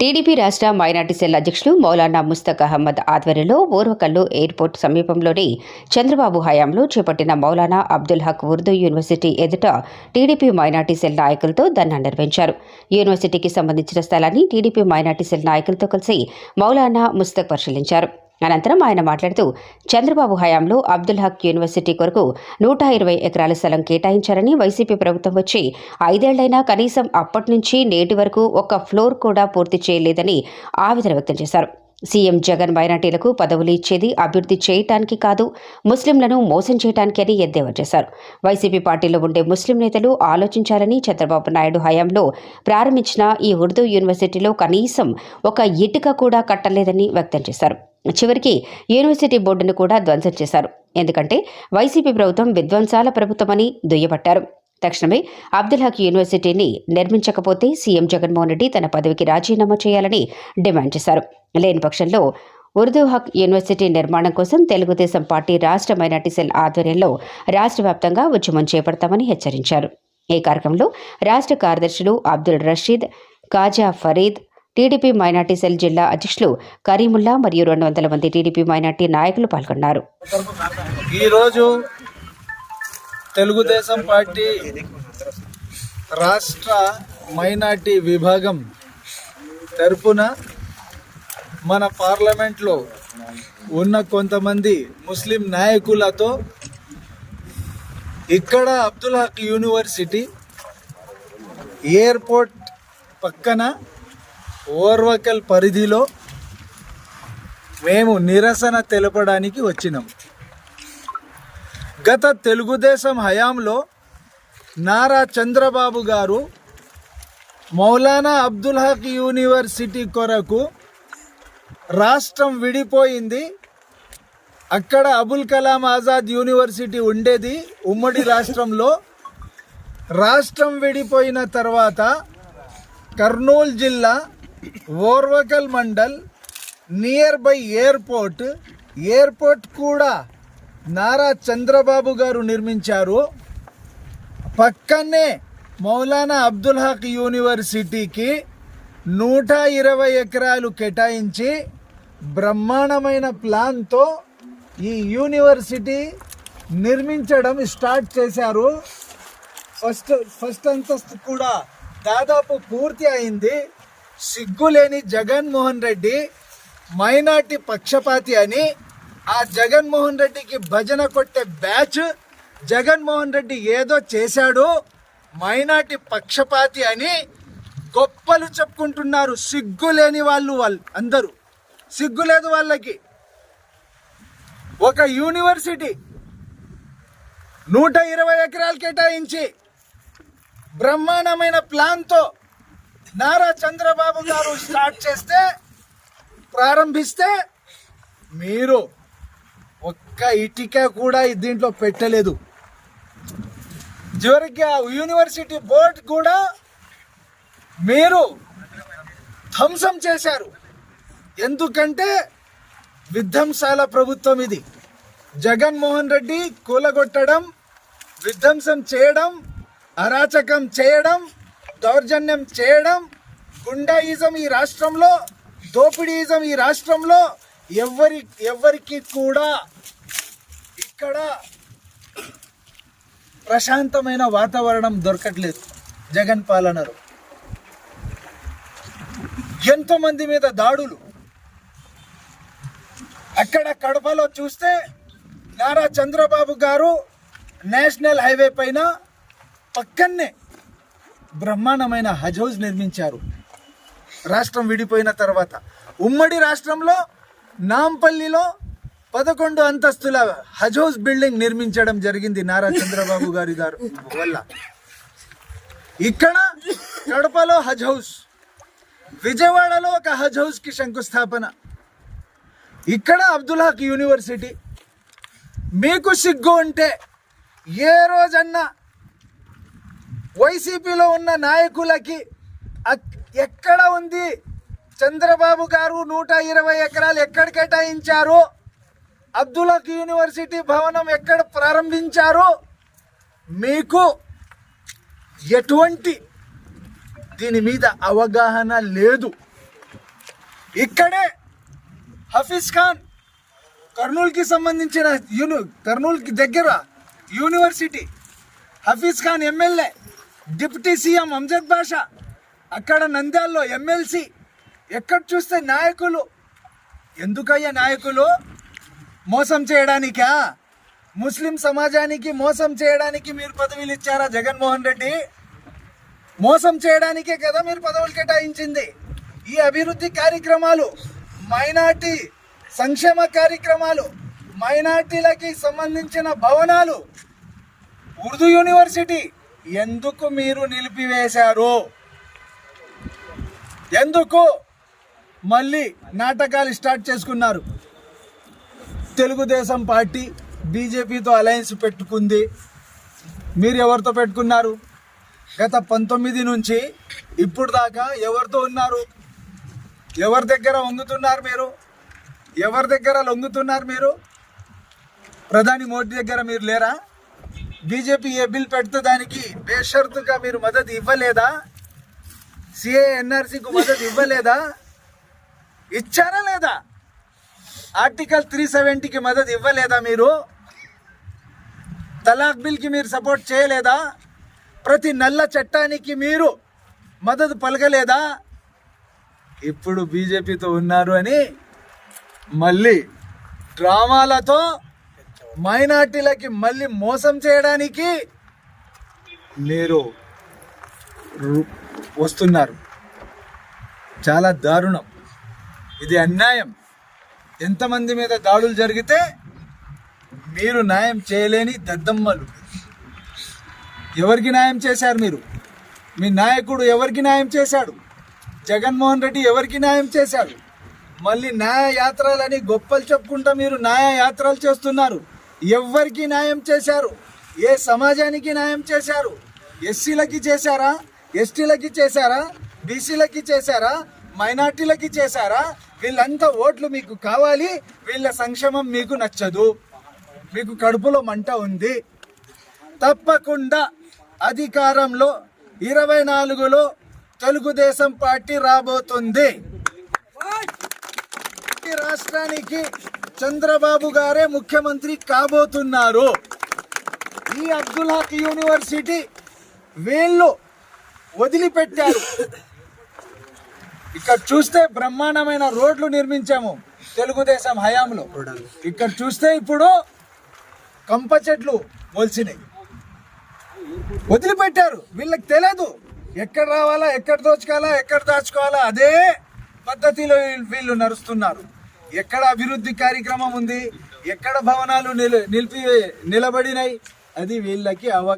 TDP రాష్ట్ర minority cell అధ్యక్షులు మౌలానా ముస్తక్ అహ్మద్ ఆధ్వర్యంలో ఓర్వకల్లు ఎయిర్పోర్ట్ సమీపంలోని చంద్రబాబు హయాంలో చేపట్టిన మౌలానా అబ్దుల్ హక్ ఉర్దూ యూనివర్సిటీ ఎదుట టీడీపీ మైనార్టీ సెల్ నాయకులతో ధర్నా నిర్వహించారు. యూనివర్సిటీకి సంబంధించిన స్థలాన్ని టీడీపీ మైనార్టీ సెల్ నాయకులతో కలిసి మౌలానా ముస్తక్ పరిశీలించారు. అనంతరం ఆయన మాట్లాడుతూ చంద్రబాబు హయాంలో అబ్దుల్ హక్ యూనివర్సిటీ కొరకు నూట ఇరవై ఎకరాల స్థలం కేటాయించారని వైసీపీ ప్రభుత్వం వచ్చి ఐదేళ్ళైనా కనీసం అప్పటి నుంచి నేటి వరకు ఒక్క ఫ్లోర్ కూడా పూర్తి చేయలేదని ఆవేదన వ్యక్తం చేశారు. సీఎం జగన్ మైనార్టీలకు పదవులు ఇచ్చేది అభివృద్ధి చేయటానికి కాదు ముస్లింలను మోసం చేయటానికి అని ఎద్దేవా చేశారు. వైసీపీ పార్టీలో ఉండే ముస్లిం నేతలు ఆలోచించాలని చంద్రబాబు నాయుడు హయాంలో ప్రారంభించిన ఈ ఉర్దూ యూనివర్సిటీలో కనీసం ఒక ఇటుక కూడా కట్టలేదని వ్యక్తం చేశారు. చివరికి యూనివర్సిటీ బోర్డును కూడా ధ్వంసం చేశారు. ఎందుకంటే వైసీపీ ప్రభుత్వం విధ్వంసాల ప్రభుత్వమని దుయ్యబట్టారు. తక్షణమే అబ్దుల్ హక్ యూనివర్సిటీని నిర్మించకపోతే సీఎం జగన్మోహన్ రెడ్డి తన పదవికి రాజీనామా చేయాలని డిమాండ్ చేశారు. లేని పక్షంలో ఉర్దూ హక్ యూనివర్సిటీ నిర్మాణం కోసం తెలుగుదేశం పార్టీ రాష్ట్ర మైనార్టీ సెల్ ఆధ్వర్యంలో రాష్ట్ర వ్యాప్తంగా ఉద్యమం చేపడతామని హెచ్చరించారు. ఈ కార్యక్రమంలో రాష్ట్ర కార్యదర్శులు Abdul Rashid Kaja Farid TDP minority cell జిల్లా అధ్యక్షులు కరీముల్లా మరియు రెండు వందల మంది టీడీపీ మైనార్టీ నాయకులు పాల్గొన్నారు. ఈరోజు తెలుగుదేశం పార్టీ రాష్ట్ర మైనార్టీ విభాగం తరపున మన పార్లమెంట్లో ఉన్న కొంతమంది ముస్లిం నాయకులతో ఇక్కడ అబ్దుల్ హక్ యూనివర్సిటీ ఎయిర్పోర్ట్ పక్కన ఓర్వకల్ పరిధిలో మేము నిరసన తెలపడానికి వచ్చినాం. గత తెలుగుదేశం హయాంలో నారా చంద్రబాబు గారు మౌలానా అబ్దుల్ హక్ యూనివర్సిటీ కొరకు రాష్ట్రం విడిపోయింది. అక్కడ అబుల్ కలాం ఆజాద్ యూనివర్సిటీ ఉండేది. ఉమ్మడి రాష్ట్రంలో రాష్ట్రం విడిపోయిన తర్వాత కర్నూలు జిల్లా Orvakal mandal near by airport airport కూడా నారా చంద్రబాబు గారు నిర్మించారు. పక్కనే మౌలానా అబ్దుల్ హక్ యూనివర్సిటీకి నూట ఇరవై ఎకరాలు కేటాయించి బ్రహ్మాండమైన ప్లాన్తో ఈ యూనివర్సిటీ నిర్మించడం స్టార్ట్ చేశారు. ఫస్ట్ ఫస్ట్ అంతస్తు కూడా దాదాపు పూర్తి అయింది. సిగ్గులేని జగన్మోహన్ రెడ్డి మైనార్టీ పక్షపాతి అని ఆ జగన్మోహన్ రెడ్డికి భజన కొట్టే బ్యాచ్ జగన్మోహన్ రెడ్డి ఏదో చేశాడు మైనార్టీ పక్షపాతి అని గొప్పలు చెప్పుకుంటున్నారు సిగ్గు లేని వాళ్ళు వాళ్ళు అందరూ. సిగ్గు లేదు వాళ్ళకి. ఒక యూనివర్సిటీ నూట ఇరవై ఎకరాలు కేటాయించి బ్రహ్మాండమైన ప్లాన్తో నారా చంద్రబాబు గారు స్టార్ట్ చేస్తే ప్రారంభిస్తే మీరు ఒక్క ఇటిక కూడా దీంట్లో పెట్టలేదు. చివరికి ఆ యూనివర్సిటీ బోర్డ్ కూడా మీరు ధ్వంసం చేశారు. ఎందుకంటే విధ్వంసాల ప్రభుత్వం ఇది. జగన్మోహన్ రెడ్డి కూలగొట్టడం విధ్వంసం చేయడం అరాచకం చేయడం దౌర్జన్యం చేయడం గుండాయిజం ఈ రాష్ట్రంలో దోపిడీయిజం ఈ రాష్ట్రంలో ఎవరి ఎవరికి కూడా ఇక్కడ ప్రశాంతమైన వాతావరణం దొరకట్లేదు. జగన్ పాలనరు ఎంతోమంది మీద దాడులు. అక్కడ కడపలో చూస్తే నారా చంద్రబాబు గారు నేషనల్ హైవే పైన పక్కనే బ్రహ్మాండమైన హజ్ హౌస్ నిర్మించారు. రాష్ట్రం విడిపోయిన తర్వాత ఉమ్మడి రాష్ట్రంలో నాంపల్లిలో పదకొండు అంతస్తుల హజ్ హౌస్ బిల్డింగ్ నిర్మించడం జరిగింది నారా చంద్రబాబు గారి గారు. వల్ల ఇక్కడ కడపలో హజ్ హౌస్ విజయవాడలో ఒక హజ్ హౌస్కి శంకుస్థాపన. ఇక్కడ అబ్దుల్ హక్ యూనివర్సిటీ. మీకు సిగ్గు ఉంటే ఏ రోజన్నా వైసీపీలో ఉన్న నాయకులకి అక్- ఎక్కడ ఉంది చంద్రబాబు గారు నూట ఇరవై ఎకరాలు ఎక్కడ కేటాయించారు? అబ్దుల్క్ యూనివర్సిటీ భవనం ఎక్కడ ప్రారంభించారు? మీకు ఎటువంటి దీని మీద అవగాహన లేదు. ఇక్కడే హఫీజ్ ఖాన్ కర్నూలుకి సంబంధించిన యూని కర్నూలుకి దగ్గర university Hafeez Khan MLA deputy CM Amzad Basha అక్కడ నంద్యాల్లో ఎమ్మెల్సీ. ఎక్కడ చూస్తే నాయకులు? ఎందుకయ్యా నాయకులు? మోసం చేయడానికా? ముస్లిం సమాజానికి మోసం చేయడానికి మీరు పదవులు ఇచ్చారా జగన్మోహన్ రెడ్డి? మోసం చేయడానికే కదా మీరు పదవులు కేటాయించింది. ఈ అభివృద్ధి కార్యక్రమాలు మైనార్టీ సంక్షేమ కార్యక్రమాలు మైనార్టీలకి సంబంధించిన భవనాలు ఉర్దూ యూనివర్సిటీ ఎందుకు మీరు నిలిపివేశారు? ఎందుకు మళ్ళీ నాటకాలు స్టార్ట్ చేసుకున్నారు? తెలుగుదేశం పార్టీ బీజేపీతో అలయన్స్ పెట్టుకుంది. మీరు ఎవరితో పెట్టుకున్నారు? గత పంతొమ్మిది నుంచి ఇప్పుడు దాకా ఎవరితో ఉన్నారు? ఎవరి దగ్గర వంగుతున్నారు మీరు? ఎవరి దగ్గర లొంగుతున్నారు మీరు? ప్రధాని మోడీ దగ్గర మీరు లేరా? బీజేపీ ఏ బిల్ పెడితే దానికి బేషరతుగా మీరు మద్దతు ఇవ్వలేదా? సిఏఎన్ఆర్సీకి మద్దతు ఇవ్వలేదా? ఇచ్చారా లేదా? ఆర్టికల్ త్రీ సెవెంటీకి మద్దతు ఇవ్వలేదా మీరు? తలాక్ బిల్కి మీరు సపోర్ట్ చేయలేదా? ప్రతి నల్ల చట్టానికి మీరు మద్దతు పలకలేదా? ఇప్పుడు బీజేపీతో ఉన్నారు అని మళ్ళీ డ్రామాలతో మైనార్టీలకి మళ్ళీ మోసం చేయడానికి మీరు వస్తున్నారు. చాలా దారుణం. ఇది అన్యాయం. ఎంతమంది మీద దాడులు జరిగితే మీరు న్యాయం చేయలేని దద్దమ్మలు. ఎవరికి న్యాయం చేశారు మీరు? మీ నాయకుడు ఎవరికి న్యాయం చేశాడు? జగన్మోహన్ రెడ్డి ఎవరికి న్యాయం చేశాడు? మళ్ళీ న్యాయ యాత్రలని గొప్పలు చెప్పుకుంటా మీరు న్యాయ యాత్రలు చేస్తున్నారు. ఎవరికి న్యాయం చేశారు? ఏ సమాజానికి న్యాయం చేశారు? ఎస్సీలకి చేశారా? ఎస్టీలకి చేశారా? బీసీలకి చేశారా? మైనార్టీలకి చేశారా? వీళ్ళంతా ఓట్లు మీకు కావాలి వీళ్ళ సంక్షేమం మీకు నచ్చదు. మీకు కడుపులో మంట ఉంది. తప్పకుండా అధికారంలో ఇరవై నాలుగులో తెలుగుదేశం పార్టీ రాబోతుంది. రాష్ట్రానికి చంద్రబాబు గారే ముఖ్యమంత్రి కాబోతున్నారు. ఈ అబ్దుల్ హక్ యూనివర్సిటీ వీళ్ళు వదిలిపెట్టారు. ఇక్కడ చూస్తే బ్రహ్మాండమైన రోడ్లు నిర్మించాము తెలుగుదేశం హయాంలో. ఇక్కడ చూస్తే ఇప్పుడు కంప చెట్లు మొలిచినాయి. వదిలిపెట్టారు. వీళ్ళకి తెలియదు ఎక్కడ రావాలా ఎక్కడ దోచుకోవాలా ఎక్కడ దాచుకోవాలా అదే పద్ధతిలో వీళ్ళు- వీళ్ళు నడుస్తున్నారు. ఎక్కడ అభివృద్ధి కార్యక్రమం ఉంది? ఎక్కడ భవనాలు నిల నిలిపి నిలబడినాయి? అది వీళ్ళకి అవ